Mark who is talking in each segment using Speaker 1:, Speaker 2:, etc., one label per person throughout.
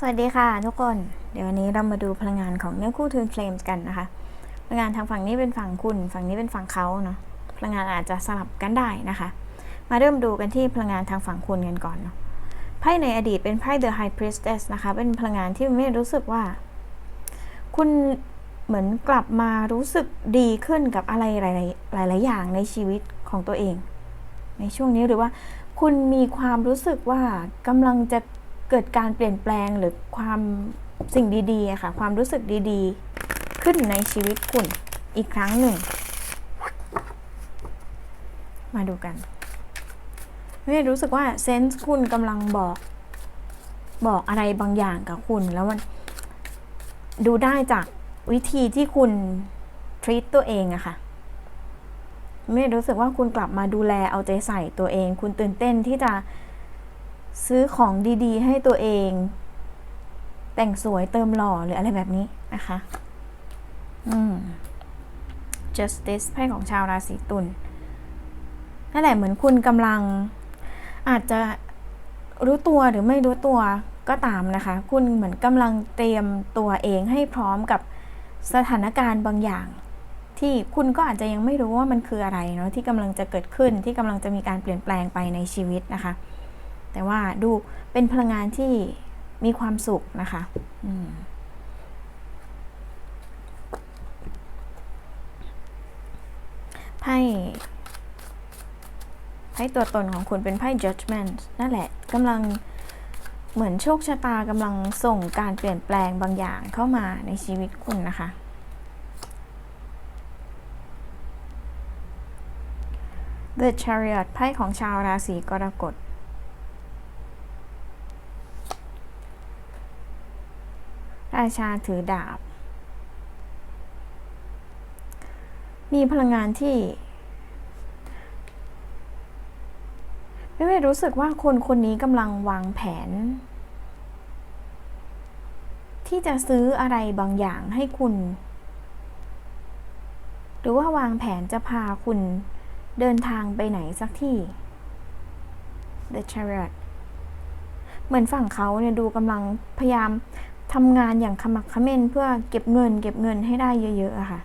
Speaker 1: สวัสดีค่ะทุกคน เดี๋ยววันนี้เรามาดูพลังงานของเนื้อคู่ Twin Flames กันนะคะ พลังงานทางฝั่งนี้เป็นฝั่งคุณ ฝั่งนี้เป็นฝั่งเขาเนาะ พลังงานอาจจะสลับกันได้นะคะ มาเริ่มดูกันที่พลังงานทางฝั่งคุณกันก่อนเนาะ ไพ่ในอดีตเป็นไพ่ The High Priestess นะคะ เป็นพลังงานที่ไม่รู้สึกว่า คุณเหมือนกลับมารู้สึกดีขึ้นกับอะไรหลาย ๆ หลาย ๆ อย่างในชีวิตของตัวเอง ในช่วงนี้หรือว่า คุณมีความรู้สึกว่ากำลังจะ เกิดการเปลี่ยนแปลงหรือความสิ่งดีๆค่ะ ความรู้สึกดีๆ ขึ้นในชีวิตคุณอีกครั้งหนึ่ง มาดูกันไม่รู้สึกว่าเซนส์คุณกำลังบอก บอกอะไรบางอย่างกับคุณ แล้วมันดูได้จากวิธีที่คุณ treat ตัวเองอะค่ะไม่รู้สึกว่าคุณกลับมาดูแลเอาใจใส่ตัวเอง คุณตื่นเต้นที่จะ ซื้อของดีๆ ให้ตัวเอง แต่งสวยเติมหล่อหรืออะไรแบบนี้นะคะ อืม justice ไพ่ของชาวราศีตุลนั่นแหละเหมือนคุณกำลัง อาจจะรู้ตัวหรือไม่รู้ตัวก็ตามนะคะ คุณเหมือนกำลังเตรียมตัวเองให้พร้อมกับสถานการณ์บางอย่าง ที่คุณก็อาจจะยังไม่รู้ว่ามันคืออะไรเนาะที่กำลังจะเกิดขึ้นที่กำลังจะมีการเปลี่ยนแปลงไปในชีวิตนะคะ แต่ว่าดูเป็นพลังงานที่มีความสุขนะคะไพ่ไพ่ตัวตนของคุณเป็นไพ่ judgment นั่นแหละกำลังเหมือนโชคชะตากำลังส่งการเปลี่ยนแปลงบางอย่างเข้ามาในชีวิตคุณนะคะ The Chariot ไพ่ของชาวราศีกรกฎ ราชาถือดาบ มีพลังงานที่ไม่ไม่รู้สึกว่าคนคนนี้กำลังวางแผน ที่จะซื้ออะไรบางอย่างให้คุณ หรือว่าวางแผนจะพาคุณเดินทางไปไหนสักที่ The Chariot เหมือนฝั่งเขาเนี่ยดูกำลังพยายาม ทำงานอย่างขมักขม้นเพื่อเก็บเงิน เก็บเงินให้ได้เยอะๆอะค่ะ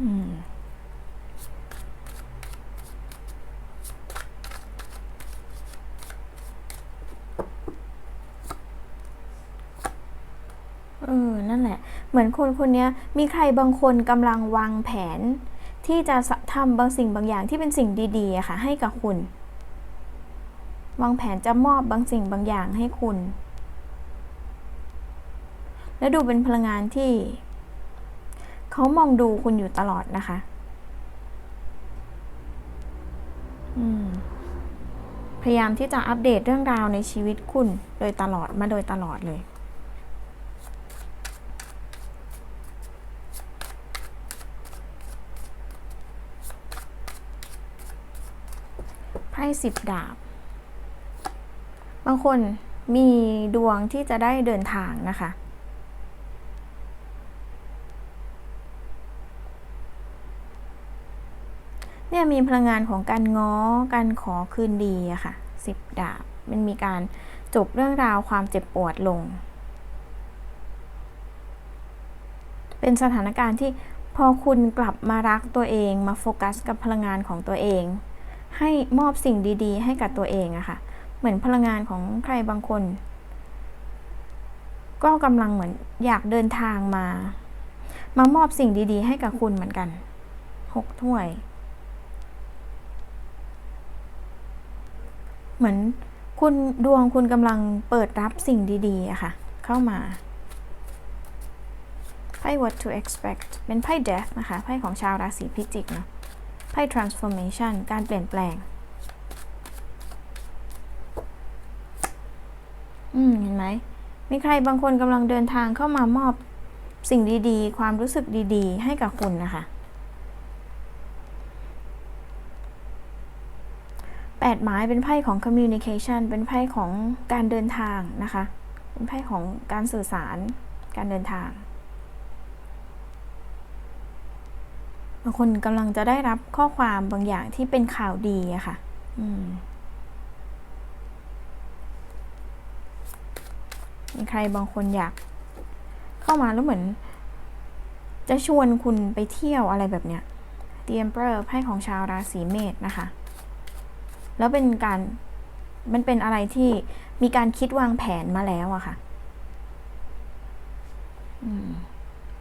Speaker 1: อืมเออ นั่นแหละ เหมือนคนคนนี้มีใครบางคนกำลังวางแผน ที่จะทำบางสิ่งบางอย่างที่เป็นสิ่งดีๆอะค่ะ ให้กับคุณ วางแผนจะมอบบางสิ่งบางอย่างให้คุณ และดูเป็นพลังงานที่ เขามองดูคุณอยู่ตลอดนะคะ พยายามที่จะอัปเดตเรื่องราวในชีวิตคุณ โดยตลอดมาโดยตลอดเลยไพ่สิบดาบ บางคนมีดวงที่จะได้เดินทางนะคะ เนี่ยมีพลังงานของการง้อ การขอคืนดีอะค่ะสิบดาบ มันมีการจบเรื่องราวความเจ็บปวดลง เป็นสถานการณ์ที่พอคุณกลับมารักตัวเอง มาโฟกัสกับพลังงานของตัวเอง ให้มอบสิ่งดี ๆ ให้กับตัวเองอะค่ะ เหมือนพลังงานของใครบางคน ก็กำลังเหมือนอยากเดินทางมา มามอบสิ่งดี ๆ ให้กับคุณเหมือนกันหกถ้วย เหมือนคุณดวงคุณกำลังเปิดรับสิ่งดีๆอะค่ะ เข้ามาไพ่ what to expect เป็นไพ่ death นะคะ ไพ่ของชาวราศีพิจิกเนาะไพ่ transformation การเปลี่ยนแปลง อืมเห็นไหมมีใครบางคนกำลังเดินทางเข้ามามอบสิ่งดีๆ ความรู้สึกดีๆ ให้กับคุณนะคะแปดไม้เป็นไพ่ของ communication เป็นไพ่ของการเดินทางนะคะ เป็นไพ่ของการสื่อสาร การเดินทาง บางคนกำลังจะได้รับข้อความบางอย่างที่เป็นข่าวดีอะค่ะ อืม ใครบางคนอยาก เข้ามาแล้วเหมือน จะชวนคุณไปเที่ยวอะไรแบบเนี้ย The Emperor ไพ่ของชาวราศีเมษนะคะ แล้วเป็นการมันเป็นอะไรที่มีการคิดวางแผนมาแล้วอะค่ะ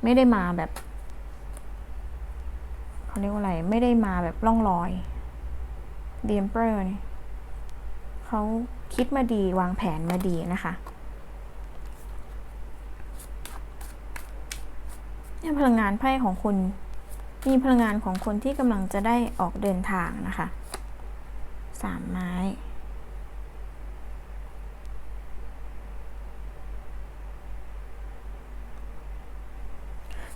Speaker 1: ไม่ได้มาแบบเขาเรียกว่าอะไร ไม่ได้มาแบบล่องลอย The Emperor เนี่ยเขาคิดมาดีวางแผนมาดีนะคะ เนี่ยพลังงานไพ่ของคุณ มีพลังงานของคนที่กำลังจะได้ออกเดินทางนะคะสามไม้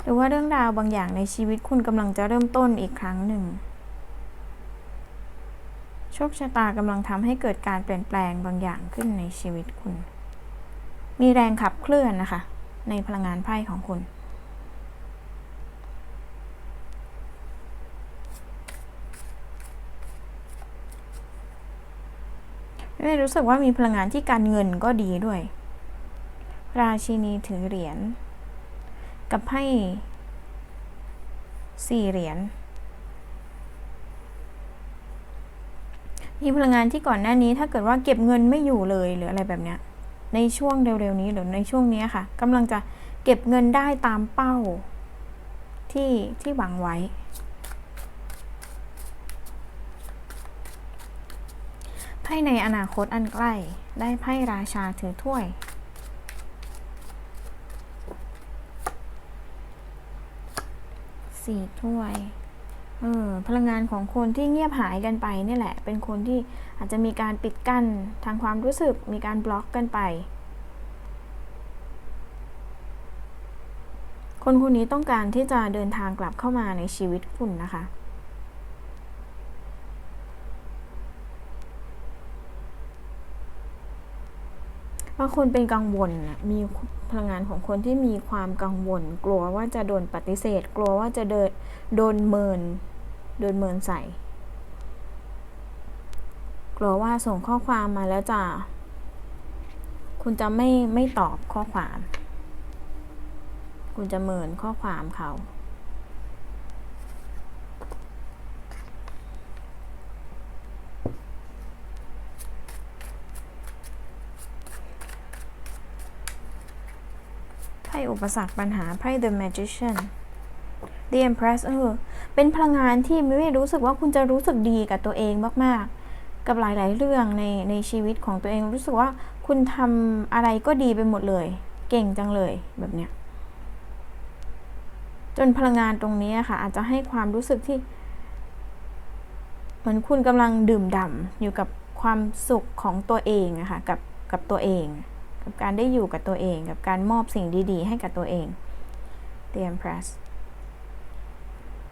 Speaker 1: หรือว่าเรื่องราวบางอย่างในชีวิตคุณกำลังจะเริ่มต้นอีกครั้งหนึ่ง โชคชะตากำลังทำให้เกิดการเปลี่ยนแปลงบางอย่างขึ้นในชีวิตคุณ มีแรงขับเคลื่อนนะคะ ในพลังงานไพ่ของคุณ ไม่รู้สึกว่ามีพลังงานที่การเงินก็ดีด้วย ราชินีถือเหรียญ กับไพ่สี่เหรียญ มีพลังงานที่ก่อนหน้านี้ถ้าเกิดว่าเก็บเงินไม่อยู่เลยหรืออะไรแบบเนี้ย ในช่วงเร็วๆนี้หรือในช่วงนี้ค่ะกำลังจะเก็บเงินได้ตามเป้าที่ที่หวังไว้ ไพ่ในอนาคตอันใกล้ ได้ไพ่ราชาถือถ้วย สี่ถ้วย เออ พลังงานของคนที่เงียบหายกันไปนี่แหละ เป็นคนที่อาจจะมีการปิดกั้นทางความรู้สึก มีการบล็อกกันไป คนคนนี้ต้องการที่จะเดินทางกลับเข้ามาในชีวิตคุณนะคะ บางคนเป็นกังวลมีพลังงานของคนที่มีความกังวล กลัวว่าจะโดนปฏิเสธ กลัวว่าจะเดินโดนเมิน โดนเมินใส่ กลัวว่าส่งข้อความมาแล้วจะคุณจะไม่ไม่ตอบข้อความ คุณจะเมินข้อความเขา อุปสรรคปัญหาไพ่ The Magician The Empress เออเป็นพลังงานที่ไม่รู้สึกว่าคุณจะรู้สึกดีกับตัวเองมาก ๆ กับหลาย ๆ เรื่องในในชีวิตของตัวเองรู้สึกว่าคุณทำอะไรก็ดีไปหมดเลย เก่งจังเลยแบบเนี้ยจนพลังงานตรงนี้ค่ะ อาจจะให้ความรู้สึกที่เหมือนคุณกำลังดื่มด่ำอยู่กับความสุขของตัวเองอะค่ะกับกับตัวเอง กับการได้อยู่กับตัวเอง กับการมอบสิ่งดีๆ ให้กับตัวเอง The Empress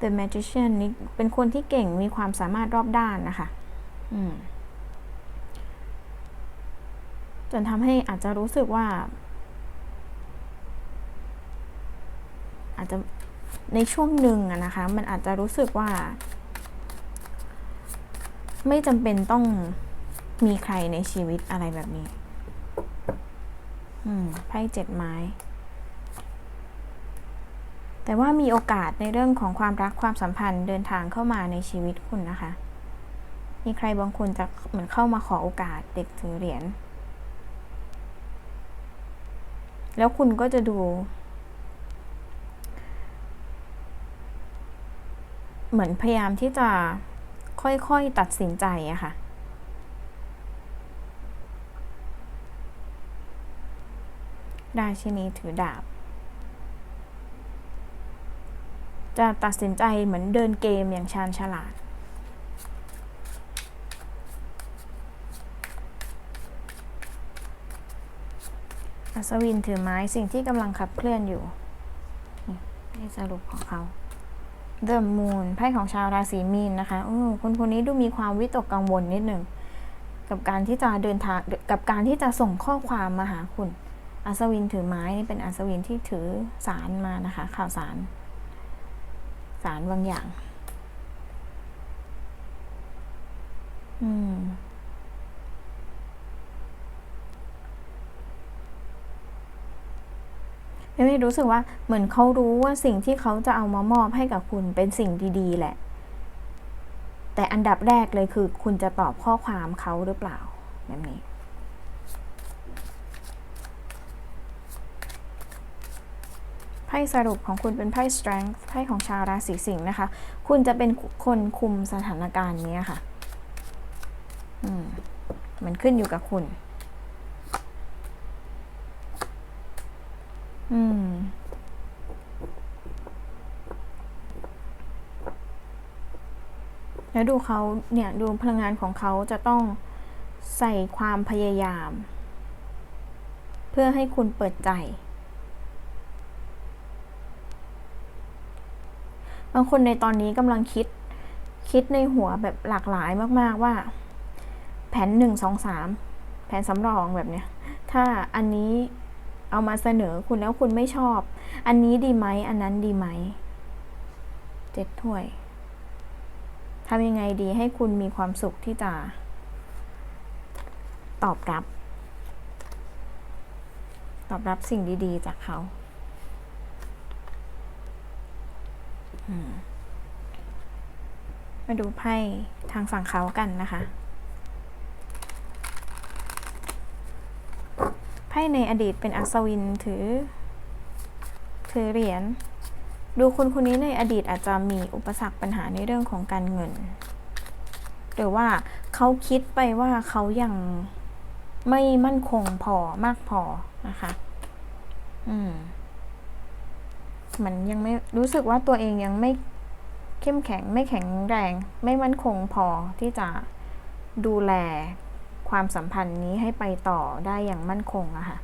Speaker 1: The Magician นี่เป็นคนที่เก่งมีความสามารถรอบด้านนะคะจนทำให้อาจจะรู้สึกว่า อาจจะในช่วงหนึ่งนะคะ มันอาจจะรู้สึกว่า ไม่จำเป็นต้องมีใครในชีวิตอะไรแบบนี้ อืมไพ่เจ็ดไม้ แต่ว่ามีโอกาสในเรื่องของความรักความสัมพันธ์เดินทางเข้ามาในชีวิตคุณนะคะ มีใครบางคนจะเหมือนเข้ามาขอโอกาสเด็กถือเหรียญ แล้วคุณก็จะดูเหมือนพยายามที่จะค่อยๆตัดสินใจอะค่ะ ราชินีถือดาบ จะตัดสินใจเหมือนเดินเกมอย่างชาญฉลาด อัศวินถือไม้สิ่งที่กำลังขับเคลื่อนอยู่นี่สรุปของเขา The Moon ไพ่ของชาวราศีมีนนะคะเออคนคนนี้ดูมีความวิตกกังวลนิดหนึ่ง กับการที่จะเดินทางกับการที่จะส่งข้อความมาหาคุณ อัศวินถือไม้นี่เป็นอัศวินที่ถือสารมานะคะ ข่าวสาร สารบางอย่าง อือืมไม่รู้สึกว่าเหมือนเขารู้ว่าสิ่งที่เขาจะเอามามอบให้กับคุณเป็นสิ่งดีๆ แหละ แต่อันดับแรกเลยคือคุณจะตอบข้อความเขาหรือเปล่าแบบนี้ พ่สรุปของคุณเป็นไพ่ strength ไพ่ของชาวราศีสิงห์นะคะ คุณจะเป็นคนคุมสถานการณ์นี้ค่ะ อืม มันขึ้นอยู่กับคุณ อืมแล้วดูเขาเนี่ยดูพลังงานของเขาจะต้องใส่ความพยายาม เพื่อให้คุณเปิดใจ บางคนในตอนนี้กำลังคิด คิดในหัวแบบหลากหลายมาก ๆว่า แผนหนึ่งสองสามแผนสำรองแบบเนี้ย ถ้าอันนี้เอามาเสนอคุณแล้วคุณไม่ชอบ อันนี้ดีไหม อันนั้นดีไหม เจ็ดถ้วยทำยังไงดีให้คุณมีความสุขที่จะ ตอบรับ ตอบรับสิ่งดี ๆ จากเขาอื มาดูไพ่ทางฝั่งเขากันนะคะ ไพ่ในอดีตเป็นอัศวินถือ ถือเหรียญ ดูคนคนนี้ในอดีตอาจจะมีอุปสรรคปัญหาในเรื่องของการเงิน หรือว่าเขาคิดไปว่าเขายังไม่มั่นคงพอมากพอนะคะ อืม มันยังไม่รู้สึกว่าตัวเองยังไม่เข้มแข็งไม่แข็งแรง ไม่มั่นคงพอที่จะดูแลความสัมพันธ์นี้ให้ไปต่อได้อย่างมั่นคงอะค่ะ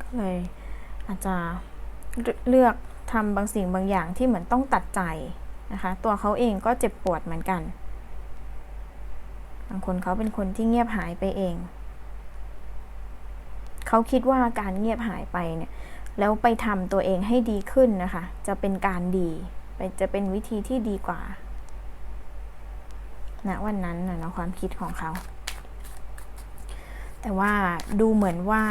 Speaker 1: ก็เลยอาจจะเลือกทำบางสิ่งบางอย่างที่เหมือนต้องตัดใจนะคะ ตัวเขาเองก็เจ็บปวดเหมือนกัน บางคนเขาเป็นคนที่เงียบหายไปเอง เขาคิดว่าการเงียบหายไปเนี่ย แล้วไปทำตัวเองให้ดีขึ้นนะคะ จะเป็นการดีจะเป็นวิธีที่ดีกว่าณนะวันนั้นนะเนาะความคิดของเขา แต่ว่าดูเหมือนว่า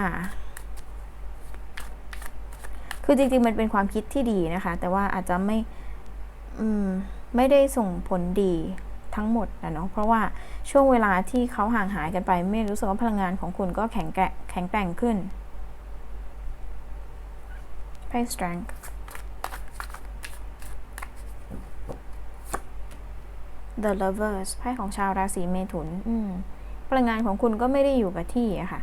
Speaker 1: คือจริงๆ มันเป็นความคิดที่ดีนะคะ แต่ว่าอาจจะไม่ อืม ไม่ได้ส่งผลดี ทั้งหมดนะเนาะเพราะว่าช่วงเวลาที่เขาห่างหายกันไป ไม่รู้สึกว่าพลังงานของคุณก็แข็งแกร่งแข็งแกร่งขึ้นไพ่ strength the lovers ไพ่ของชาวราศีเมถุน อืม พลังงานของคุณก็ไม่ได้อยู่กับที่อะค่ะ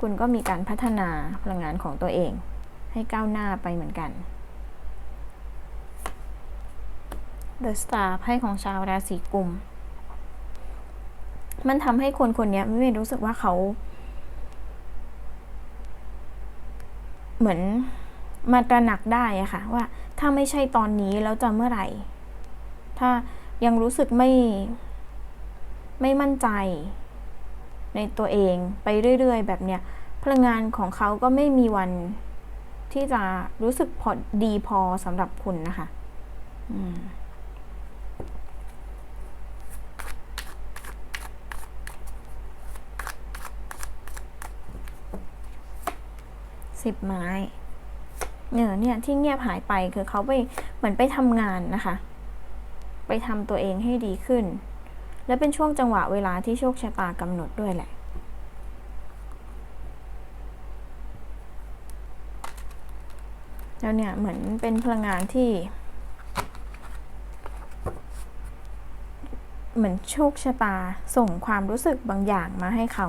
Speaker 1: คุณก็มีการพัฒนาพลังงานของตัวเอง ให้ก้าวหน้าไปเหมือนกัน The Star ไพ่ของชาวราศีกุม มันทำให้คนคนนี้ไม่รู้สึกว่าเขา เหมือนมาตระหนักได้อะค่ะ ว่าถ้าไม่ใช่ตอนนี้แล้วจะเมื่อไหร่ ถ้ายังรู้สึกไม่ไม่มั่นใจ ในตัวเองไปเรื่อย ๆ แบบเนี้ยพลังงานของเขาก็ไม่มีวันที่จะรู้สึกพอดีพอสำหรับคุณนะคะ อืม สิบไม้เนอเนี่ยที่เงียบหายไปคือเขาไปเหมือนไปทำงานนะคะ ไปทำตัวเองให้ดีขึ้น และเป็นช่วงจังหวะเวลาที่โชคชะตากำหนดด้วยแหละแล้วเนี่ยเหมือนเป็นพลังงานที่ เหมือนโชคชะตาส่งความรู้สึกบางอย่างมาให้เขา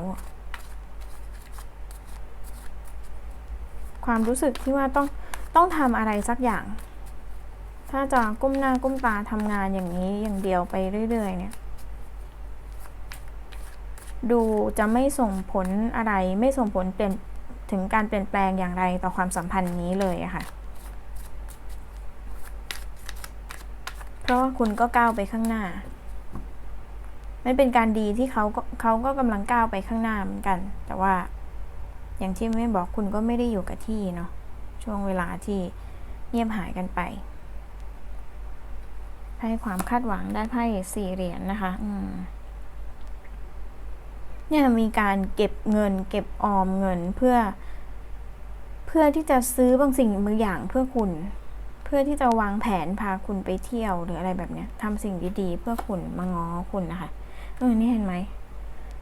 Speaker 1: ความรู้สึกที่ว่าต้องต้องทำอะไรสักอย่าง ถ้าจะก้มหน้าก้มตาทำงานอย่างนี้อย่างเดียวไปเรื่อย ๆ เนี่ย ดูจะไม่ส่งผลอะไรไม่ส่งผลเปลี่ยนถึงการเปลี่ยนแปลงอย่างไรต่อความสัมพันธ์นี้เลยอะค่ะ เพราะว่าคุณก็ก้าวไปข้างหน้าไม่เป็นการดีที่เขาก็เขาก็กำลังก้าวไปข้างหน้าเหมือนกัน แต่ว่า อย่างที่ไม่บอกคุณก็ไม่ได้อยู่กับที่เนาะช่วงเวลาที่เงียบหายกันไปไพ่ความคาดหวังได้ไพ่สี่เหรียญนนะคะ อืมเนี่ยมีการเก็บเงิน เก็บออมเงินเพื่อ เพื่อที่จะซื้อบางสิ่งบางอย่างเพื่อคุณ เพื่อที่จะวางแผนพาคุณไปเที่ยวหรืออะไรแบบเนี้ยทำสิ่งดีๆ เพื่อคุณมาง้อคุณนะคะเออนี่เห็นไหม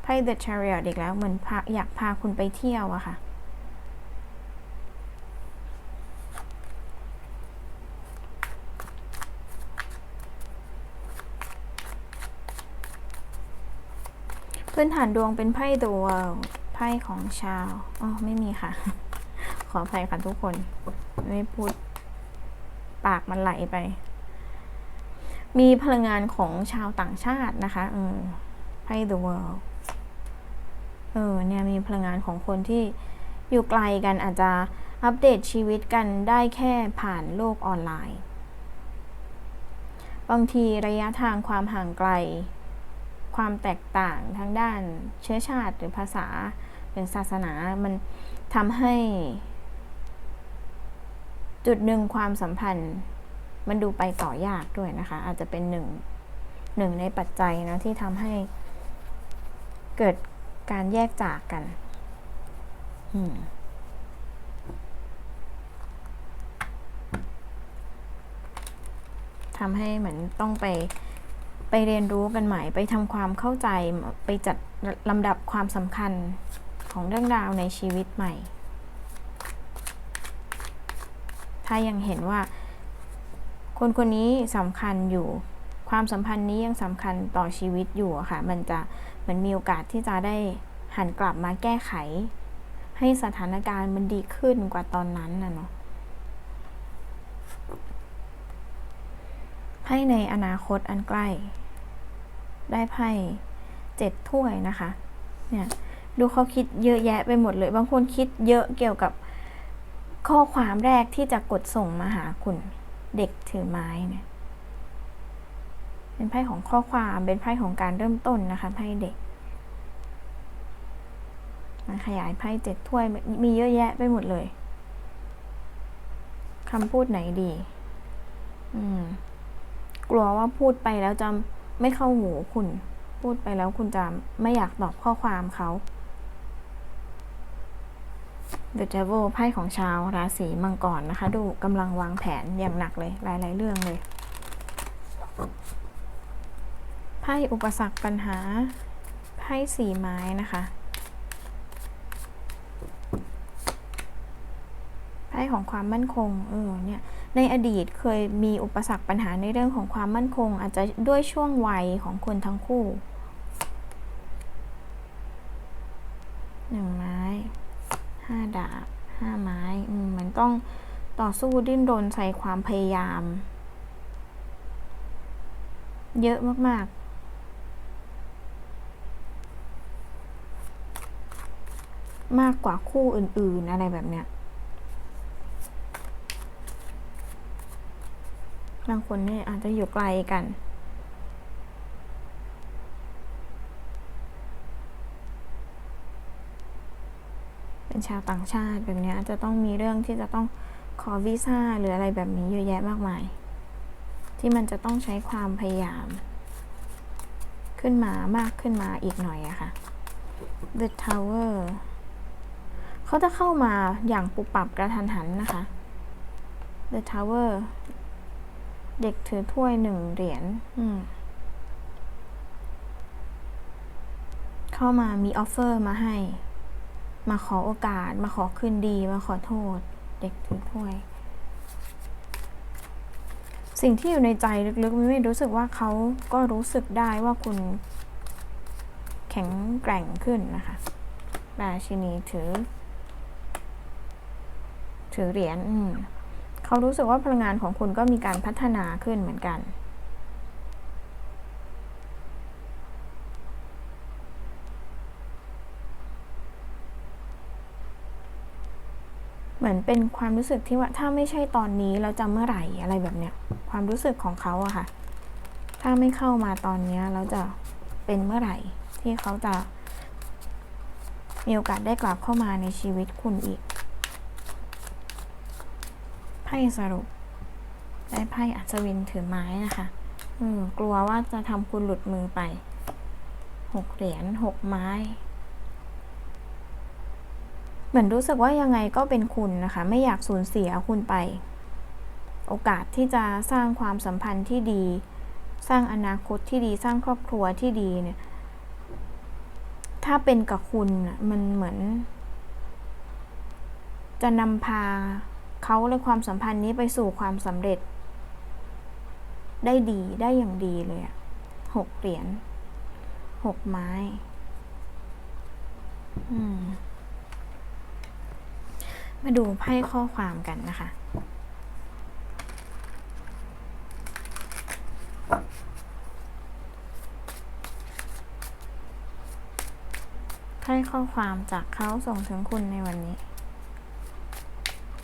Speaker 1: ไพ่ The Chariot อีกแล้วเหมือนอยากพาคุณไปเที่ยวอะค่ะ พื้นฐานดวงเป็นไพ่ The World ไพ่ของชาวอ๋อไม่มีค่ะ ขออภัยค่ะทุกคน ไม่พูดปากมันไหลไป มีพลังงานของชาวต่างชาตินะคะ เออไพ่ The World เออเนี่ยมีพลังงานของคนที่อยู่ไกลกันอาจจะอัปเดตชีวิตกันได้แค่ผ่านโลกออนไลน์ บางทีระยะทางความห่างไกล ความแตกต่างทางด้านเชื้อชาติหรือภาษาหรือศาสนามันทำให้ จุดหนึ่งความสัมพันธ์ มันดูไปต่อยากด้วยนะคะ อาจจะเป็นหนึ่งหนึ่งในปัจจัยนะที่ทำให้เกิด การแยกจากกันทำให้เหมือนต้องไปไปเรียนรู้กันใหม่ ไปทำความเข้าใจไปจัดลำดับความสำคัญของเรื่องราวในชีวิตใหม่ ถ้ายังเห็นว่า คนคนนี้สำคัญอยู่ ความสัมพันธ์นี้ยังสำคัญต่อชีวิตอยู่ค่ะ มันจะ หมันมีโอกาสที่จะได้หันกลับมาแก้ไข ให้สถานการณ์มันดีขึ้นกว่าตอนนั้นนะเนาะไพ่ในอนาคตอันใกล้ ได้ไพ่เจ็ดถ้วยนะคะ เนี่ยดูเขาคิดเยอะแยะไปหมดเลย บางคนคิดเยอะเกี่ยวกับข้อความแรกที่จะกดส่งมาหาคุณ เด็กถือไม้เนี่ย เป็นไพ่ของข้อความเป็นไพ่ของการเริ่มต้นนะคะไพ่เด็กมันขยายไพ่เจ็ดถ้วยมีเยอะแยะไปหมดเลยคำพูดไหนดี อืม กลัวว่าพูดไปแล้วจะไม่เข้าหูคุณ พูดไปแล้วคุณจะไม่อยากตอบข้อความเขา The Devil ไพ่ของชาวราศีมังกรนะคะ ดูกำลังวางแผนอย่างหนักเลย หลาย ๆ เรื่องเลย ไพ่อุปสรรคปัญหา ไพ่สีไม้นะคะ ไพ่ของความมั่นคง เออ เนี่ย ในอดีตเคยมีอุปสรรคปัญหาในเรื่องของความมั่นคง อาจจะด้วยช่วงวัยของคนทั้งคู่หนึ่งไม้ห้าดาบห้าไม้อืมมันต้องต่อสู้ดิ้นรนใส่ความพยายาม เยอะมาก ๆ มากกว่าคู่อื่นๆ อะไรแบบเนี้ย บางคนเนี่ยอาจจะอยู่ไกลกัน เป็นชาวต่างชาติแบบเนี้ยจะต้องมีเรื่องที่จะต้องขอวีซ่าหรืออะไรแบบนี้เยอะแยะมากมาย ที่มันจะต้องใช้ความพยายาม ขึ้นมามากขึ้นมาอีกหน่อยอะค่ะ The Tower เขาจะเข้ามาอย่างปุบปับกระทันหันนะคะ The Tower เด็กถือถ้วยหนึ่งเหรียญเข้ามามีออฟเฟอร์มาให้ มาขอโอกาส มาขอคืนดี มาขอโทษ เด็กถือถ้วย สิ่งที่อยู่ในใจลึกๆไม่รู้สึกว่าเขาก็รู้สึกได้ว่าคุณแข็งแกร่งขึ้นนะคะราชินีถือ ถือเหรียญเขารู้สึกว่าพลังงานของคุณก็มีการพัฒนาขึ้นเหมือนกัน เหมือนเป็นความรู้สึกที่ว่าถ้าไม่ใช่ตอนนี้เราจะเมื่อไหร่อะไรแบบเนี้ย ความรู้สึกของเขาอะค่ะ ถ้าไม่เข้ามาตอนนี้เราจะเป็นเมื่อไหร่ที่เขาจะมีโอกาสได้กลับเข้ามาในชีวิตคุณอีก พ่สรุป ได้ไพ่อัศวินถือไม้นะคะ อืม กลัวว่าจะทำคุณหลุดมือไป หกเหรียญหกไม้ เหมือนรู้สึกว่ายังไงก็เป็นคุณนะคะ ไม่อยากสูญเสียคุณไป โอกาสที่จะสร้างความสัมพันธ์ที่ดี สร้างอนาคตที่ดี สร้างครอบครัวที่ดีเนี่ย ถ้าเป็นกับคุณมันเหมือน จะนำพา เขาและความสัมพันธ์นี้ไปสู่ความสำเร็จ ได้ดีได้อย่างดีเลยอะหกเหรียญหกไม้มมาดูไพ่ข้อความกันนะคะไพ่ข้อความจากเขาส่งถึงคุณในวันนี้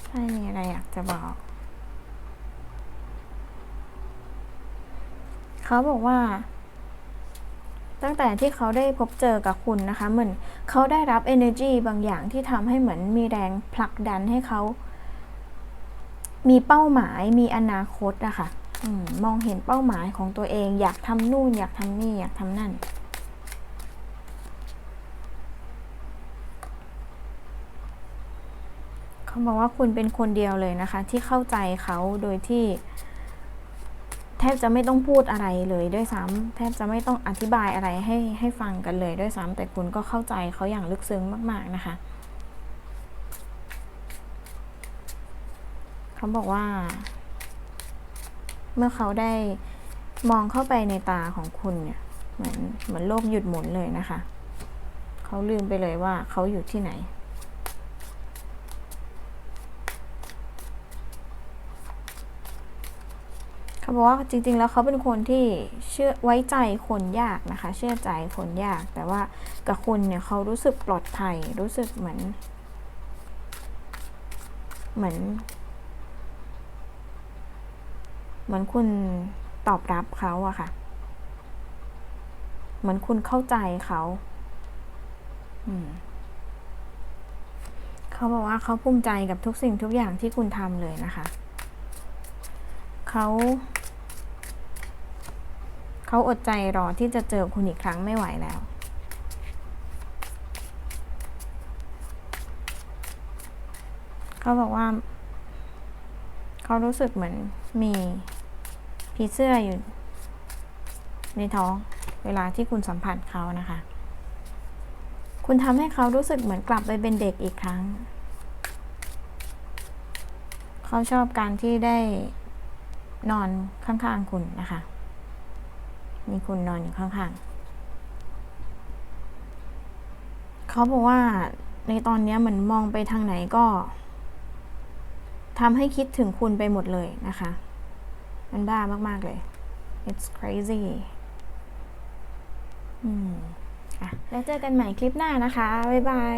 Speaker 1: ไพ่มีอะไรอยากจะบอก เขาบอกว่า ตั้งแต่ที่เขาได้พบเจอกับคุณนะคะ เหมือนเขาได้รับ energy บางอย่างที่ทำให้เหมือนมีแรงผลักดันให้เขา มีเป้าหมายมีอนาคตอะคะ่ะอมมองเห็นเป้าหมายของตัวเอง อยากทำนู่น อยากทำนี่ อยากทำนั่น เขาบอกว่าคุณเป็นคนเดียวเลยนะคะ ที่เข้าใจเขาโดยที่ แทบจะไม่ต้องพูดอะไรเลยด้วยซ้ำแทบจะไม่ต้องอธิบายอะไรให้ให้ฟังกันเลยด้วยซ้ำแต่คุณก็เข้าใจเขาอย่างลึกซึ้งมาก ๆนะคะเขาบอกว่า เมื่อเขาได้มองเข้าไปในตาของคุณเนี่ยเหมือนเหมือนโลกหยุดหมุนเลยนะคะ เขาลืมไปเลยว่าเขาอยู่ที่ไหน เขาบอกว่าจริง ๆ แล้วเขาเป็นคนที่เชื่อไว้ใจคนยากนะคะ เชื่อใจคนยาก แต่ว่ากับคุณเนี่ยเขารู้สึกปลอดภัย รู้สึกเหมือน เหมือน เหมือนคุณตอบรับเขาอะค่ะ เหมือนคุณเข้าใจเขาอืมเขาบอกว่าเขาภูมิใจกับทุกสิ่งทุกอย่างที่คุณทำเลยนะคะ เขา เขาอดใจรอที่จะเจอคุณอีกครั้งไม่ไหวแล้ว เขาบอกว่า เขารู้สึกเหมือนมีผีเสื้ออยู่ ในท้องเวลาที่คุณสัมผัสเขานะคะ คุณทำให้เขารู้สึกเหมือนกลับไปเป็นเด็กอีกครั้ง เขาชอบการที่ได้นอนข้างๆคุณนะคะ มีคุณนอนอยู่ข้างๆเขาบอกว่าในตอนนี้เหมือนมองไปทางไหนก็ทำให้คิดถึงคุณไปหมดเลยนะคะ มันบ้ามากๆเลย it's crazy อืมอะแล้วเจอกันใหม่คลิปหน้านะคะ บ๊ายบาย